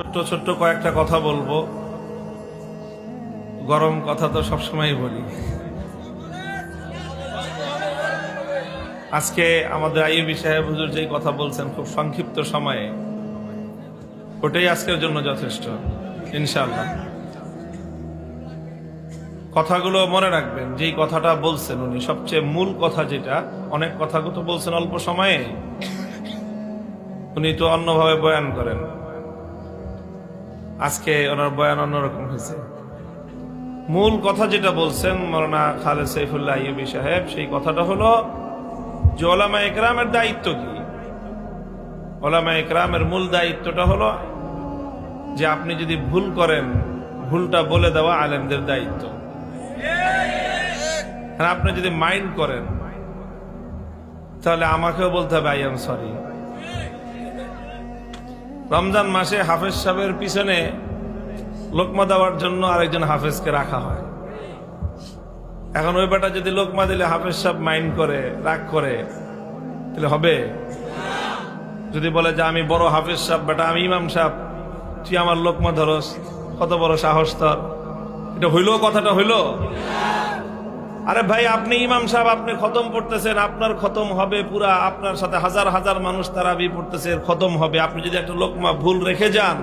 ছোট্ট ছোট্ট কয়েকটা কথা বলব। গরম কথা তো সবসময় বলি। আজকে আমাদের আইবি সাহেব হুজুর যেই কথা বলছেন খুব সংক্ষিপ্ত সময়ে, ওটাই আজকের জন্য যথেষ্ট ইনশাল্লাহ কথাগুলো মনে রাখবেন, যেই কথাটা বলছেন উনি, সবচেয়ে মূল কথা যেটা, অনেক কথা তো বলছেন অল্প সময়ে। উনি তো অন্যভাবে বয়ান করেন। আজকে ওনার বয়ান অন্যরকম হয়েছে। মূল কথা যেটা বলছেন মৌলানা খালেদ সাইফুল্লাহ ইউবি সাহেব, সেই কথাটা হলো যে ওলামা একরামের দায়িত্ব কি? ওলামা একরামের মূল দায়িত্বটা হলো যে আপনি যদি ভুল করেন, ভুলটা বলে দেওয়া আলেমদের দায়িত্ব। আপনি যদি মাইন্ড করেন, তাহলে আমাকেও বলতে হবে, আই এম সরি। রমজান মাসে হাফেজ সাহেবের পিছনে লোকমা দেওয়ার জন্য আরেকজন হাফেজকে রাখা হয়। এখন ওই বেটা যদি লোকমা দিলে হাফেজ সাহেব মাইন্ড করে, রাগ করে, তাহলে হবে? যদি বলে যে আমি বড় হাফেজ সাহেব, বেটা আমি ইমাম সাহেব, তুই আমার লোকমা ধরস, কত বড় সাহস তোর? এটা হইল কথাটা হইল? আরে ভাই, আপনি ইমাম সাহেব, আপনি খতম পড়তেছেন, আপনার খতম হবে পুরা, আপনার সাথে হাজার হাজার মানুষ তারাবি পড়তেছে খতম হবে। আপনি যদি একটা লোকমা ভুল রেখে যান,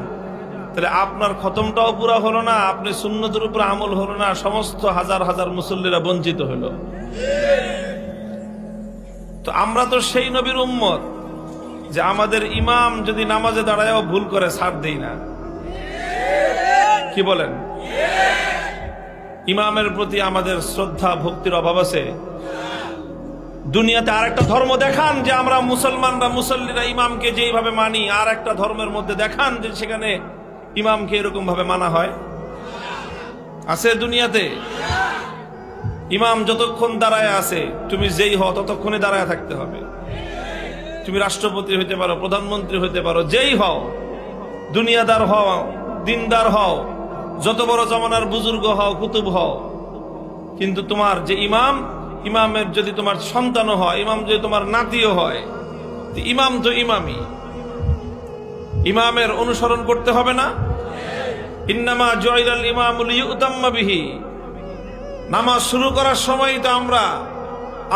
তাহলে আপনার খতমটাও পুরা হলো না, আপনি সুন্নতের উপর আমল হলো না, সমস্ত হাজার হাজার মুসল্লিরা বঞ্চিত হলো। তো আমরা তো সেই নবীর উম্মত, যে আমাদের ইমাম যদি নামাজে দাঁড়ায়ও ভুল করে, ছাড় দেই না। কি বলেন? ইমামের প্রতি আমাদের শ্রদ্ধা, ভক্তির অভাব আছে। দুনিয়াতে আর একটা ধর্ম দেখান যে আমরা মুসলমানরা, মুসল্লিরা ইমামকে যেইভাবে মানি আর একটা ধর্মের মধ্যে দেখান যে সেখানে ইমামকে এরকম ভাবে মানা হয়। আছে দুনিয়াতে। ইমাম যতক্ষণ দাঁড়ায় আছে, তুমি যেই হও ততক্ষণে দাঁড়ায় থাকতে হবে। তুমি রাষ্ট্রপতি হইতে পারো, প্রধানমন্ত্রী হইতে পারো, যেই হও, দুনিয়াদার হও, দিনদার হও যত বড় জমানার বুজুর্গ হও, কুতুব হও, কিন্তু তোমার যে ইমাম, ইমামের যদি তোমার সন্তানও হয়, ইমাম যদি তোমার নাতিও হয় ইমাম তো ইমামই। ইমামের অনুসরণ করতে হবে না। ইন্নামা জয়লাল ইমামুল ইউতাম্মা বিহি। নামাজ শুরু করার সময় তো আমরা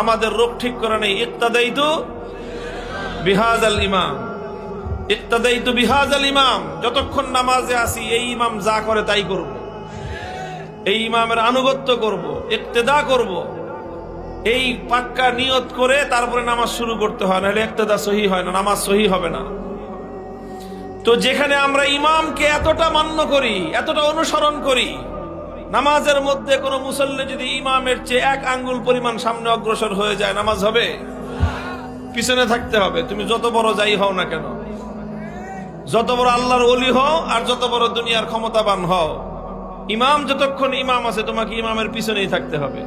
আমাদের রোগ ঠিক করে নেই। ইত্তাদাই তো বিহাজ আল ইমাম। ইত্তাদাই তো বিহাজ আল ইমাম, যতক্ষণ নামাজে আসি এই ইমাম যা করে তাই করব। এই ইমামের আনুগত্য করব, ইক্তেদা করব। এই পাক্কা নিয়ত করে তারপরে নামাজ শুরু করতে হয়, নাহলে ইক্তেদা সহি হয় না, নামাজ সহি হবে না। তো যেখানে আমরা ইমামকে এতটা মান্য করি, এতটা অনুসরণ করি, নামাজের মধ্যে কোনো মুসল্লি যদি ইমামের চেয়ে এক আঙ্গুল পরিমাণ সামনে অগ্রসর হয়ে যায়, নামাজ হবে? পিছনে থাকতে হবে। তুমি যত বড় যাই হও না কেন। যত বড় আল্লাহর অলি হও আর যত বড় দুনিয়ার ক্ষমতাবান হও, ইমাম যতক্ষণ ইমাম আছে, তোমাকে ইমামের পিছনেই থাকতে হবে।